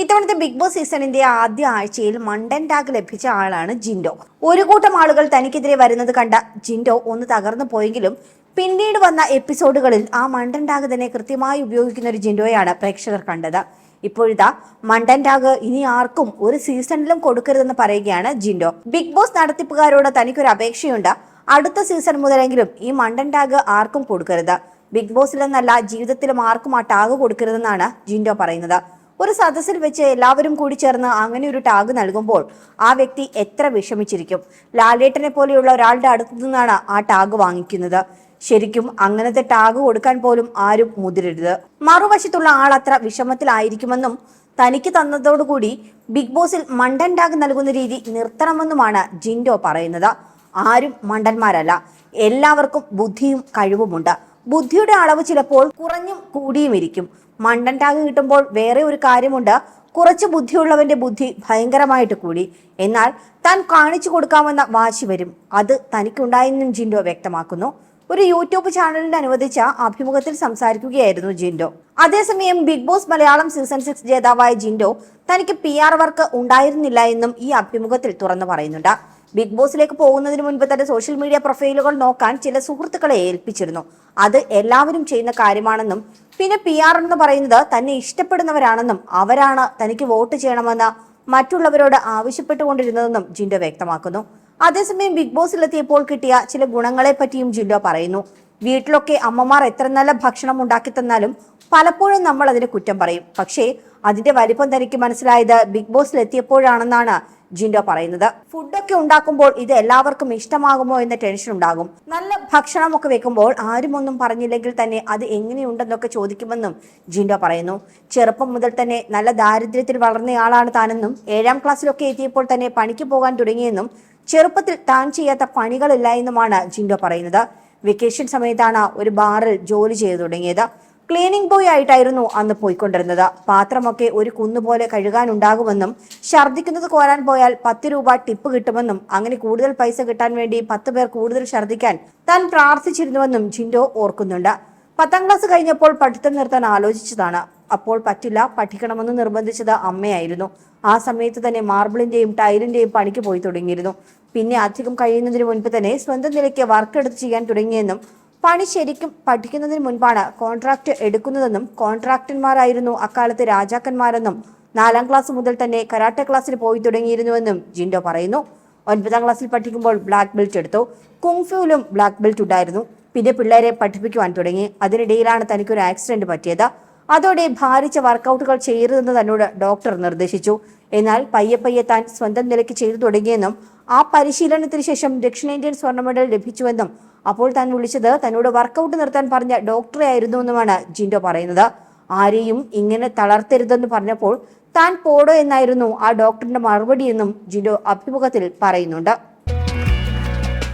ഇത്തവണത്തെ big boss സീസണിന്റെ ആദ്യ ആഴ്ചയിൽ മണ്ടൻ ടാഗ് ലഭിച്ച ആളാണ് ജിൻഡോ. ഒരു കൂട്ടം ആളുകൾ തനിക്കെതിരെ വരുന്നത് കണ്ട ജിൻഡോ ഒന്ന് തകർന്നു പോയെങ്കിലും പിന്നീട് വന്ന എപ്പിസോഡുകളിൽ ആ മണ്ടൻ ടാഗ് തന്നെ കൃത്യമായി ഉപയോഗിക്കുന്ന ഒരു ജിൻഡോയാണ് പ്രേക്ഷകർ കണ്ടത്. ഇപ്പോഴിതാ മണ്ടൻ ടാഗ് ഇനി ആർക്കും ഒരു സീസണിലും കൊടുക്കരുതെന്ന് പറയുകയാണ് ജിൻഡോ. ബിഗ് ബോസ് നടത്തിപ്പുകാരോട് തനിക്കൊരു അപേക്ഷയുണ്ട്. അടുത്ത സീസൺ മുതലെങ്കിലും ഈ മണ്ടൻ ടാഗ് ആർക്കും കൊടുക്കരുത്. ബിഗ് ബോസിലെന്നല്ല ജീവിതത്തിലും ആർക്കും ആ ടാഗ് കൊടുക്കരുതെന്നാണ് ജിൻഡോ പറയുന്നത്. ഒരു സദസ്സിൽ വെച്ച് എല്ലാവരും കൂടി ചേർന്ന് അങ്ങനെ ഒരു ടാഗ് നൽകുമ്പോൾ ആ വ്യക്തി എത്ര വിഷമിച്ചിരിക്കും. ലാലേട്ടനെ പോലെയുള്ള ഒരാളുടെ അടുത്തു നിന്നാണ് ആ ടാഗ് വാങ്ങിക്കുന്നത്. ശരിക്കും അങ്ങനത്തെ ടാഗ് കൊടുക്കാൻ പോലും ആരും മുതിരരുത്. മറുവശത്തുള്ള ആൾ അത്ര വിഷമത്തിലായിരിക്കുമെന്നും തനിക്ക് തന്നതോടുകൂടി ബിഗ് ബോസിൽ മണ്ടൻ ടാഗ് നൽകുന്ന രീതി നിർത്തണമെന്നുമാണ് ജിൻഡോ പറയുന്നത്. ആരും മണ്ടന്മാരല്ല. എല്ലാവർക്കും ബുദ്ധിയും കഴിവുമുണ്ട്. ബുദ്ധിയുടെ അളവ് ചിലപ്പോൾ കുറഞ്ഞും കൂടിയും ഇരിക്കും മണ്ടൻ ടാഗ് കിട്ടുമ്പോൾ വേറെ ഒരു കാര്യമുണ്ട്. കുറച്ച് ബുദ്ധിയുള്ളവന്റെ ബുദ്ധി ഭയങ്കരമായിട്ട് കൂടി. എന്നാൽ താൻ കാണിച്ചു കൊടുക്കാമെന്ന വാശി വരും. അത് തനിക്കുണ്ടായെന്നും ജിൻഡോ വ്യക്തമാക്കുന്നു. ഒരു യൂട്യൂബ് ചാനലിന് അനുവദിച്ച അഭിമുഖത്തിൽ സംസാരിക്കുകയായിരുന്നു ജിൻഡോ. അതേസമയം Bigg Boss Malayalam season six ജേതാവായ ജിൻഡോ തനിക്ക് പി ആർ വർക്ക് ഉണ്ടായിരുന്നില്ല എന്നും ഈ അഭിമുഖത്തിൽ തുറന്നു പറയുന്നുണ്ട്. ബിഗ് ബോസിലേക്ക് പോകുന്നതിന് മുൻപ് തന്റെ സോഷ്യൽ മീഡിയ പ്രൊഫൈലുകൾ നോക്കാൻ ചില സുഹൃത്തുക്കളെ ഏൽപ്പിച്ചിരുന്നു. അത് എല്ലാവരും ചെയ്യുന്ന കാര്യമാണെന്നും പിന്നെ പി ആർ എന്ന് പറയുന്നത് തന്നെ ഇഷ്ടപ്പെടുന്നവരാണെന്നും അവരാണ് തനിക്ക് വോട്ട് ചെയ്യണമെന്ന് മറ്റുള്ളവരോട് ആവശ്യപ്പെട്ടുകൊണ്ടിരുന്നതെന്നും ജിൻഡോ വ്യക്തമാക്കുന്നു. അതേസമയം ബിഗ് ബോസിലെത്തിയപ്പോൾ കിട്ടിയ ചില ഗുണങ്ങളെ പറ്റിയും ജിൻഡോ പറയുന്നു. വീട്ടിലൊക്കെ അമ്മമാർ എത്ര നല്ല ഭക്ഷണം ഉണ്ടാക്കി തന്നാലും പലപ്പോഴും നമ്മൾ അതിന് കുറ്റം പറയും. പക്ഷേ അതിന്റെ വലിപ്പം തനിക്ക് മനസ്സിലായത് ബിഗ് ബോസിൽ എത്തിയപ്പോഴാണെന്നാണ് ജിൻഡോ പറയുന്നത്. ഫുഡൊക്കെ ഉണ്ടാക്കുമ്പോൾ ഇത് എല്ലാവർക്കും ഇഷ്ടമാകുമോ എന്ന ടെൻഷൻ ഉണ്ടാകും. നല്ല ഭക്ഷണമൊക്കെ വെക്കുമ്പോൾ ആരും ഒന്നും പറഞ്ഞില്ലെങ്കിൽ തന്നെ അത് എങ്ങനെയുണ്ടെന്നൊക്കെ ചോദിക്കുമെന്നും ജിൻഡോ പറയുന്നു. ചെറുപ്പം മുതൽ തന്നെ നല്ല ദാരിദ്ര്യത്തിൽ വളർന്നയാളാണ് താനെന്നും ഏഴാം ക്ലാസ്സിലൊക്കെ എത്തിയപ്പോൾ തന്നെ പണിക്ക് പോകാൻ തുടങ്ങിയെന്നും ചെറുപ്പത്തിൽ താൻ ചെയ്യാത്ത പണികളില്ല എന്നുമാണ് ജിൻഡോ പറയുന്നത്. വെക്കേഷൻ സമയത്താണ് ഒരു ബാറിൽ ജോലി ചെയ്തു തുടങ്ങിയത്. ക്ലീനിംഗ് ബോയ് ആയിട്ടായിരുന്നു അന്ന് പോയിക്കൊണ്ടിരുന്നത്. പാത്രമൊക്കെ ഒരു കുന്നുപോലെ കഴുകാനുണ്ടാകുമെന്നും ഛർദ്ദിക്കുന്നത് കോരാൻ പോയാൽ പത്ത് രൂപ ടിപ്പ് കിട്ടുമെന്നും അങ്ങനെ കൂടുതൽ പൈസ കിട്ടാൻ വേണ്ടി പത്ത് പേർ കൂടുതൽ ഛർദ്ദിക്കാൻ താൻ പ്രാർത്ഥിച്ചിരുന്നുവെന്നും ജിൻഡോ ഓർക്കുന്നുണ്ട്. പത്താം ക്ലാസ് കഴിഞ്ഞപ്പോൾ പഠിത്തം നിർത്താൻ ആലോചിച്ചതാണ്. അപ്പോൾ പറ്റില്ല പഠിക്കണമെന്ന് നിർബന്ധിച്ചത് അമ്മയായിരുന്നു. ആ സമയത്ത് തന്നെ മാർബിളിന്റെയും ടൈലിന്റെയും പണിക്ക് പോയി തുടങ്ങിയിരുന്നു. പിന്നെ അധികം കഴിയുന്നതിന് മുൻപ് തന്നെ സ്വന്തം നിലയ്ക്ക് വർക്ക് എടുത്ത് ചെയ്യാൻ തുടങ്ങിയെന്നും പണി ശരിക്കും പഠിക്കുന്നതിന് മുൻപാണ് കോൺട്രാക്ട് എടുക്കുന്നതെന്നും കോൺട്രാക്ടർമാരായിരുന്നു അക്കാലത്ത് രാജാക്കന്മാരെന്നും നാലാം ക്ലാസ് മുതൽ തന്നെ കരാട്ടെ ക്ലാസ്സിൽ പോയി തുടങ്ങിയിരുന്നുവെന്നും ജിൻഡോ പറയുന്നു. ഒൻപതാം ക്ലാസ്സിൽ പഠിക്കുമ്പോൾ ബ്ലാക്ക് ബെൽറ്റ് എടുത്തു. കുങ്ഫുവിലും ബ്ലാക്ക് ബെൽറ്റ് ഉണ്ടായിരുന്നു. പിന്നെ പിള്ളേരെ പഠിപ്പിക്കുവാൻ തുടങ്ങി. അതിനിടയിലാണ് തനിക്കൊരു ആക്സിഡന്റ് പറ്റിയത്. അതോടെ ഭാരിച്ച വർക്കൗട്ടുകൾ ചെയ്യരുതെന്ന് തന്നോട് ഡോക്ടർ നിർദ്ദേശിച്ചു. എന്നാൽ പയ്യെ പയ്യെ താൻ സ്വന്തം നിലയ്ക്ക് ചെയ്തു തുടങ്ങിയെന്നും ആ പരിശീലനത്തിന് ശേഷം ദക്ഷിണേന്ത്യൻ സ്വർണ മെഡൽ ലഭിച്ചുവെന്നും അപ്പോൾ താൻ വിളിച്ചത് തന്നോട് വർക്കൗട്ട് നിർത്താൻ പറഞ്ഞ ഡോക്ടറെ ആയിരുന്നു എന്നുമാണ് ജിൻഡോ പറയുന്നത്. ആരെയും ഇങ്ങനെ തളർത്തരുതെന്ന് പറഞ്ഞപ്പോൾ താൻ പോടോ എന്നായിരുന്നു ആ ഡോക്ടറിന്റെ മറുപടി എന്നും ജിൻഡോ അഭിമുഖത്തിൽ പറയുന്നുണ്ട്.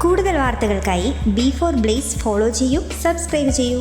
കൂടുതൽ വാർത്തകൾക്കായി ബി ഫോർ ബ്ലേസ് ഫോളോ ചെയ്യൂ സബ്സ്ക്രൈബ് ചെയ്യൂ.